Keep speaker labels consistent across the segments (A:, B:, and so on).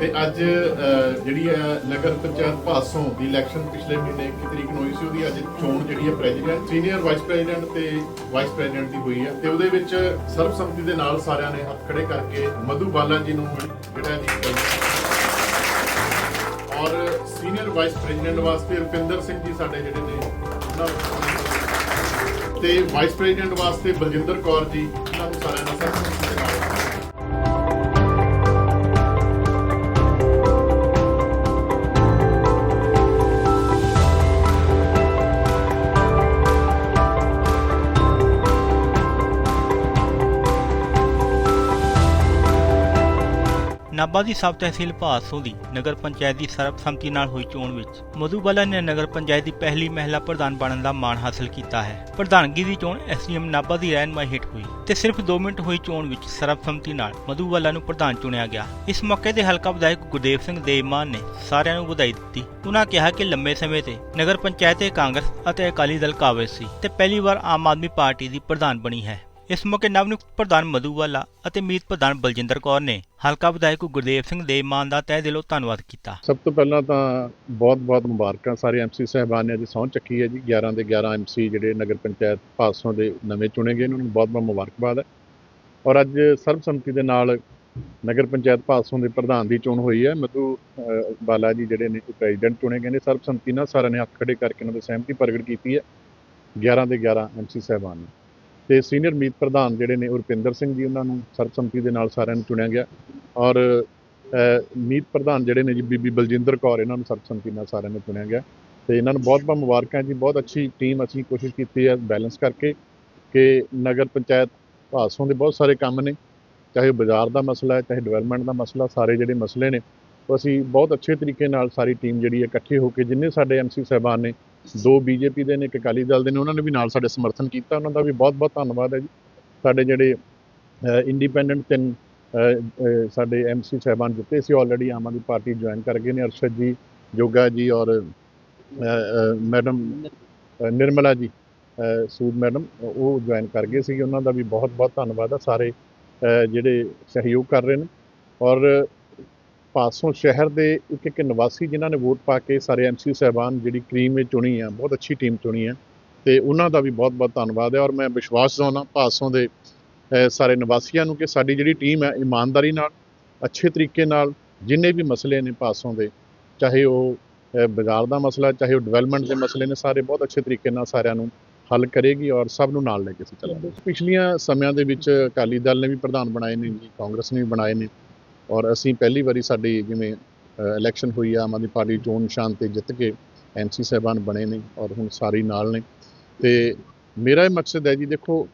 A: ਤੇ ਅੱਜ ਜਿਹੜੀ ਹੈ ਨਗਰ ਪੰਚਾਇਤ ਭਾਸੋਂ ਦੀ ਇਲੈਕਸ਼ਨ ਪਿਛਲੇ ਮਹੀਨੇ 21 ਤਰੀਕ ਨੂੰ ਹੋਈ ਸੀ, ਉਹਦੀ ਅੱਜ ਚੋਣ ਜਿਹੜੀ ਹੈ ਪ੍ਰੈਜ਼ੀਡੈਂਟ ਸੀਨੀਅਰ ਵਾਈਸ ਪ੍ਰੈਜ਼ੀਡੈਂਟ ਤੇ ਵਾਈਸ ਪ੍ਰੈਜ਼ੀਡੈਂਟ ਦੀ ਹੋਈ ਹੈ ਤੇ ਉਹਦੇ ਵਿੱਚ ਸਰਬਸੰਮਤੀ ਦੇ ਨਾਲ ਸਾਰਿਆਂ ਨੇ ਹੱਥ ਖੜੇ ਕਰਕੇ ਮਧੂ ਬਾਲਾ ਜੀ ਨੂੰ ਜਿਹੜਾ ਜੀ ਔਰ ਸੀਨੀਅਰ ਵਾਈਸ ਪ੍ਰੈਜ਼ੀਡੈਂਟ ਵਾਸਤੇ ਰੁਪਿੰਦਰ ਸਿੰਘ ਜੀ ਸਾਡੇ ਜਿਹੜੇ ਨੇ, ਉਹਨਾਂ ਤੇ ਵਾਈਸ ਪ੍ਰੈਜ਼ੀਡੈਂਟ ਵਾਸਤੇ ਬਲਜਿੰਦਰ ਕੌਰ ਜੀ, ਉਹਨਾਂ ਨੂੰ ਸਾਰਿਆਂ
B: ਨਾਭਾ ਦੀ ਸਬ ਤਹਿਸੀਲ ਭਾਸੋਂ ਦੀ ਨਗਰ ਪੰਚਾਇਤ ਦੀ ਸਰਬਸੰਮਤੀ ਨਾਲ ਹੋਈ ਚੋਣ ਵਿੱਚ ਮਧੂਬਾਲਾ ਨੇ ਨਗਰ ਪੰਚਾਇਤ ਦੀ ਪਹਿਲੀ ਮਹਿਲਾ ਪ੍ਰਧਾਨ ਬਣਨ ਦਾ ਮਾਣ ਹਾਸਲ ਕੀਤਾ ਹੈ। ਪ੍ਰਧਾਨਗੀ ਦੀ ਚੋਣ ਐਸਡੀਐਮ ਨਾਭਾ ਦੀ ਰਹਿਨਮਾਈ ਹੇਠ ਹੋਈ ਤੇ ਸਿਰਫ 2 ਮਿੰਟ ਹੋਈ ਚੋਣ ਵਿੱਚ ਸਰਬਸੰਮਤੀ ਨਾਲ ਮਧੂਬਾਲਾ ਨੂੰ ਪ੍ਰਧਾਨ ਚੁਣਿਆ ਗਿਆ। ਇਸ ਮੌਕੇ ਤੇ ਹਲਕਾ ਵਿਧਾਇਕ ਗੁਰਦੇਵ ਸਿੰਘ ਦੇਵਮਾਨ ਨੇ ਸਾਰਿਆਂ ਨੂੰ ਵਧਾਈ ਦਿੱਤੀ। ਉਹਨਾਂ ਕਿਹਾ ਕਿ ਲੰਬੇ ਸਮੇਂ ਤੇ ਨਗਰ ਪੰਚਾਇਤ ਤੇ ਕਾਂਗਰਸ ਅਤੇ ਅਕਾਲੀ ਦਲ ਕਾਬਜ਼ ਸੀ ਤੇ ਪਹਿਲੀ ਵਾਰ ਆਮ ਆਦਮੀ ਪਾਰਟੀ ਦੀ ਪ੍ਰਧਾਨ ਬਣੀ ਹੈ। ਇਸ ਮੌਕੇ ਨਵਨਿਯੁਕਤ ਪ੍ਰਧਾਨ ਮਧੂਵਾਲਾ ਅਤੇ ਮੀਤ ਪ੍ਰਧਾਨ ਬਲਜਿੰਦਰ ਕੌਰ ਨੇ ਹਲਕਾ ਵਿਧਾਇਕ ਗੁਰਦੇਵ ਸਿੰਘ ਦੇਵਮਾਨ ਦਾ ਤਹਿ ਦਿਲੋਂ ਧੰਨਵਾਦ ਕੀਤਾ।
A: ਸਭ ਤੋਂ ਪਹਿਲਾਂ ਤਾਂ ਬਹੁਤ-ਬਹੁਤ ਮੁਬਾਰਕਾਂ ਸਾਰੇ ਐਮਸੀ ਸਹਿਬਾਨ ਨੇ, ਅੱਜ ਸਹੁੰ ਚੱਕੀ ਹੈ ਜੀ। 11 ਦੇ 11 ਐਮਸੀ ਜਿਹੜੇ ਨਗਰ ਪੰਚਾਇਤ ਭਾਸੋਂ ਦੇ ਨਵੇਂ ਚੁਣੇ ਗਏ ਉਹਨਾਂ ਨੂੰ ਬਹੁਤ-ਬਹੁਤ ਮੁਬਾਰਕਬਾਦ ਹੈ। ਔਰ ਅੱਜ ਸਰਬਸੰਮਤੀ ਦੇ ਨਾਲ ਨਗਰ ਪੰਚਾਇਤ ਪਾਸੋਂ ਦੇ ਪ੍ਰਧਾਨ ਦੀ ਚੋਣ ਹੋਈ ਹੈ। ਮਧੂ ਬਾਲਾ ਜੀ ਜਿਹੜੇ ਨੇ ਪ੍ਰੈਜ਼ੀਡੈਂਟ ਚੁਣੇ ਗਏ ਨੇ। ਸਰਬਸੰਮਤੀ ਨਾਲ ਸਾਰਿਆਂ ਨੇ ਹੱਥ ਖੜੇ ਕਰਕੇ ਉਹਨਾਂ ਦੀ ਸਹਿਮਤੀ ਪ੍ਰਗਟ ਕੀਤੀ ਹੈ। 11 ਦੇ 11 ਐਮਸੀ ਸਹਿਬਾਨ ਨੇ। ਤੇ ਸੀਨੀਅਰ ਮੀਤ ਪ੍ਰਧਾਨ ਜਿਹੜੇ ਨੇ ਰੁਪਿੰਦਰ ਸਿੰਘ ਜੀ ਉਹਨਾਂ ਨੂੰ ਸਰਬਸੰਮਤੀ ਦੇ ਨਾਲ ਸਾਰਿਆਂ ਨੂੰ ਚੁਣਿਆ ਗਿਆ। ਔਰ ਮੀਤ ਪ੍ਰਧਾਨ ਜਿਹੜੇ ਨੇ ਜੀ ਬੀਬੀ ਬਲਜਿੰਦਰ ਕੌਰ ਇਹਨਾਂ ਨੂੰ ਸਰਬਸੰਮਤੀ ਨਾਲ ਸਾਰਿਆਂ ਨੂੰ ਚੁਣਿਆ ਗਿਆ। ਤੇ ਇਹਨਾਂ ਨੂੰ ਬਹੁਤ ਬਹੁਤ ਮੁਬਾਰਕਾਂ ਜੀ, ਬਹੁਤ ਅੱਛੀ ਟੀਮ ਅਸੀਂ ਕੋਸ਼ਿਸ਼ ਕੀਤੀ ਹੈ ਬੈਲੈਂਸ ਕਰਕੇ ਕਿ ਨਗਰ ਪੰਚਾਇਤ ਭਾਸੋਂ ਦੇ ਬਹੁਤ ਸਾਰੇ ਕੰਮ ਨੇ, ਚਾਹੇ ਉਹ ਬਾਜ਼ਾਰ ਦਾ ਮਸਲਾ ਹੈ, ਚਾਹੇ ਡਿਵੈਲਪਮੈਂਟ ਦਾ ਮਸਲਾ, ਸਾਰੇ ਜਿਹੜੇ ਮਸਲੇ ਨੇ, ਉਹ ਅਸੀਂ ਬਹੁਤ ਅੱਛੇ ਤਰੀਕੇ ਨਾਲ ਸਾਰੀ ਟੀਮ ਜਿਹੜੀ ਹੈ ਇਕੱਠੇ ਹੋ ਕੇ ਜਿੰਨੇ ਸਾਡੇ ਐਮਸੀ ਸਹਿਬਾਨ ਨੇ ਦੋ ਬੀਜੇਪੀ ਦੇ ਨੇ ਇੱਕ ਅਕਾਲੀ ਦਲ ਦੇ ਨੇ ਉਹਨਾਂ ਨੇ ਵੀ ਨਾਲ ਸਾਡੇ ਸਮਰਥਨ ਕੀਤਾ ਉਹਨਾਂ ਦਾ ਵੀ ਬਹੁਤ ਬਹੁਤ ਧੰਨਵਾਦ ਹੈ ਜੀ। ਸਾਡੇ ਜਿਹੜੇ ਇੰਡੀਪੈਂਡੈਂਟ ਤਿੰਨ ਅਹ, ਅਹ, ਸਾਡੇ ਐਮਸੀ ਸਹਿਬਾਨ ਜਿੱਤੇ ਸੀ already Aam Aadmi party join ਕਰ ਗਏ ਨੇ ਅਰਸ਼ਦ ਜੀ ਜੋਗਾ ਜੀ ਔਰ ਮੈਡਮ ਨਿਰਮਲਾ ਜੀ ਸੂਦ ਮੈਡਮ ਉਹ ਜੁਆਇਨ ਕਰ ਗਏ ਸੀ ਉਹਨਾਂ ਦਾ ਵੀ ਬਹੁਤ ਬਹੁਤ ਧੰਨਵਾਦ ਆ ਸਾਰੇ ਜਿਹੜੇ ਸਹਿਯੋਗ ਕਰ ਰਹੇ ਨੇ ਔਰ ਪਾਸੋਂ ਸ਼ਹਿਰ ਦੇ ਇੱਕ ਇੱਕ ਨਿਵਾਸੀ ਜਿਨ੍ਹਾਂ ਨੇ ਵੋਟ ਪਾ ਕੇ ਸਾਰੇ ਐਮਸੀ ਸਹਿਬਾਨ ਜਿਹੜੀ ਕਰੀਮ ਵਿੱਚ ਚੁਣੀ ਆ, ਬਹੁਤ ਅੱਛੀ ਟੀਮ ਚੁਣੀ ਆ। ਤੇ ਉਹਨਾਂ ਦਾ ਵੀ ਬਹੁਤ ਬਹੁਤ ਧੰਨਵਾਦ ਹੈ ਔਰ ਮੈਂ ਵਿਸ਼ਵਾਸ ਦਿਵਾਉਣਾ ਪਾਸੋਂ ਦੇ ਸਾਰੇ ਨਿਵਾਸੀਆਂ ਨੂੰ ਕਿ ਸਾਡੀ ਜਿਹੜੀ ਟੀਮ ਹੈ ਇਮਾਨਦਾਰੀ ਨਾਲ, ਅੱਛੇ ਤਰੀਕੇ ਨਾਲ ਜਿੰਨੇ ਵੀ ਮਸਲੇ ਨੇ ਪਾਸੋਂ ਦੇ, ਚਾਹੇ ਉਹ ਬਾਜ਼ਾਰ ਦਾ ਮਸਲਾ, ਚਾਹੇ ਉਹ ਡਿਵੈਲਪਮੈਂਟ ਦੇ ਮਸਲੇ ਨੇ, ਸਾਰੇ ਬਹੁਤ ਅੱਛੇ ਤਰੀਕੇ ਨਾਲ ਸਾਰਿਆਂ ਨੂੰ ਹੱਲ ਕਰੇਗੀ ਔਰ ਸਭ ਨੂੰ ਨਾਲ ਲੈ ਕੇ ਚੱਲਾਂਗੇ। ਪਿਛਲੀਆਂ ਸਮਿਆਂ ਦੇ ਵਿੱਚ ਅਕਾਲੀ ਦਲ ਨੇ ਵੀ ਪ੍ਰਧਾਨ ਬਣਾਏ ਨੇ ਜੀ, ਕਾਂਗਰਸ ਨੇ ਵੀ ਬਣਾਏ ਨੇ। ਔਰ ਅਸੀਂ ਪਹਿਲੀ ਵਾਰੀ ਸਾਡੀ ਜਿਵੇਂ ਇਲੈਕਸ਼ਨ ਹੋਈ ਆ, ਆਮ ਆਦਮੀ ਪਾਰਟੀ ਚੋਣ ਨਿਸ਼ਾਨ ਤੇ ਜਿੱਤ ਕੇ ਐਮਸੀ ਸਾਹਿਬਾਨ ਬਣੇ ਨੇ ਔਰ ਹੁਣ ਸਾਰੇ ਨਾਲ ਨੇ। ਤੇ ਮੇਰਾ ਇਹ ਮਕਸਦ ਹੈ ਜੀ, ਦੇਖੋ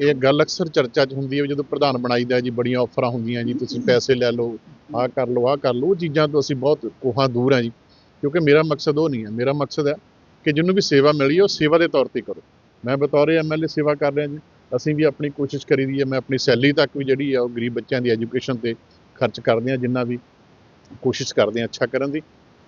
A: ਇਹ ਗੱਲ ਅਕਸਰ ਚਰਚਾ 'ਚ ਹੁੰਦੀ ਹੈ ਵੀ ਜਦੋਂ ਪ੍ਰਧਾਨ ਬਣਾਈਦਾ ਜੀ, ਬੜੀਆਂ ਆਫਰਾਂ ਹੁੰਦੀਆਂ ਜੀ, ਤੁਸੀਂ ਪੈਸੇ ਲੈ ਲਓ, ਆਹ ਕਰ ਲਓ, ਆਹ ਕਰ ਲਓ, ਉਹ ਚੀਜ਼ਾਂ ਤੋਂ ਅਸੀਂ ਬਹੁਤ ਕੋਹਾਂ ਦੂਰ ਹਾਂ ਜੀ। ਕਿਉਂਕਿ ਮੇਰਾ ਮਕਸਦ ਉਹ ਨਹੀਂ ਹੈ। ਮੇਰਾ ਮਕਸਦ ਹੈ ਕਿ ਜਿਹਨੂੰ ਵੀ ਸੇਵਾ ਮਿਲੀ, ਉਹ ਸੇਵਾ ਦੇ ਤੌਰ ਤੇ ਕਰੋ। ਮੈਂ ਬਤੌਰ ਐਮਐਲਏ ਸੇਵਾ ਕਰ ਰਿਹਾ ਜੀ। ਅਸੀਂ ਵੀ ਆਪਣੀ ਕੋਸ਼ਿਸ਼ ਕਰੀ ਦੀ ਹੈ ਮੈਂ ਆਪਣੀ ਸੈਲਰੀ ਤੱਕ ਵੀ ਜਿਹੜੀ ਆ ਉਹ ਗਰੀਬ ਬੱਚਿਆਂ ਦੀ ਐਜੂਕੇਸ਼ਨ ਤੇ ਖਰਚ ਕਰਦੇ ਹਾਂ ਜਿੰਨਾ ਵੀ ਕੋਸ਼ਿਸ਼ ਕਰਦੇ ਹਾਂ ਅੱਛਾ ਕਰਨ ਦੀ।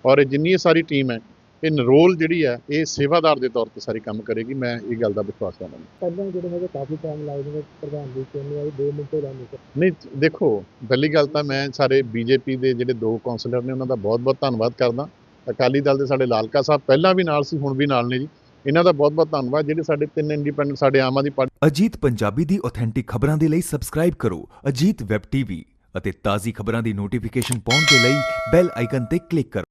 A: ਔਰ ਇਹ ਜਿੰਨੀ ਇਹ ਸਾਰੀ ਟੀਮ ਹੈ ਇਹ ਨਰੋਲ ਜਿਹੜੀ ਹੈ ਇਹ ਸੇਵਾਦਾਰ ਦੇ ਤੌਰ ਤੇ ਸਾਰੀ ਕੰਮ ਕਰੇਗੀ ਮੈਂ ਇਹ ਗੱਲ ਦਾ ਵਿਸ਼ਵਾਸ ਕਰਦਾ
C: ਪਹਿਲਾਂ ਜਿਹੜੇ ਹੈਗੇ ਕਾਫੀ ਟਾਈਮ ਲੱਗਦੇ ਪ੍ਰਧਾਨ ਦੀ ਚੋਣ ਨੂੰ ਆਈ 2 ਮਿੰਟ ਹੋ ਸੀ
A: ਨਹੀਂ ਦੇਖੋ ਪਹਿਲੀ ਗੱਲ ਤਾਂ ਮੈਂ ਸਾਰੇ ਬੀਜੇਪੀ ਦੇ ਜਿਹੜੇ ਦੋ ਕਾਉਂਸਲਰ ਨੇ ਉਹਨਾਂ ਦਾ ਬਹੁਤ-ਬਹੁਤ ਧੰਨਵਾਦ ਕਰਦਾ। ਅਕਾਲੀ ਦਲ ਦੇ ਸਾਡੇ ਲਾਲਕਾ ਸਾਹਿਬ ਪਹਿਲਾਂ ਵੀ ਨਾਲ ਸੀ ਹੁਣ ਵੀ ਨਾਲ ਨੇ ਜੀ। ਇਹਨਾਂ ਦਾ ਬਹੁਤ-ਬਹੁਤ ਧੰਨਵਾਦ। ਜਿਹੜੇ ਸਾਡੇ ਤਿੰਨ ਇੰਡੀਪੈਂਡੈਂਟ ਸਾਡੇ ਆਮ ਆਦਮੀ ਪਾਰਟੀ
D: ਅਜੀਤ ਪੰਜਾਬੀ ਦੀ ਆਥੈਂਟਿਕ ਖਬਰਾਂ ਦੇ ਲਈ ਸਬਸਕ੍ਰਾਈਬ ਕਰੋ। ਅਜੀਤ ਵੈਬ ਟੀਵੀ ਅਤੇ ਤਾਜ਼ੀ ਖਬਰਾਂ ਦੀ ਨੋਟੀਫਿਕੇਸ਼ਨ ਪਾਉਣ ਦੇ ਲਈ ਬੈਲ ਆਈਕਨ ਤੇ ਕਲਿੱਕ ਕਰੋ।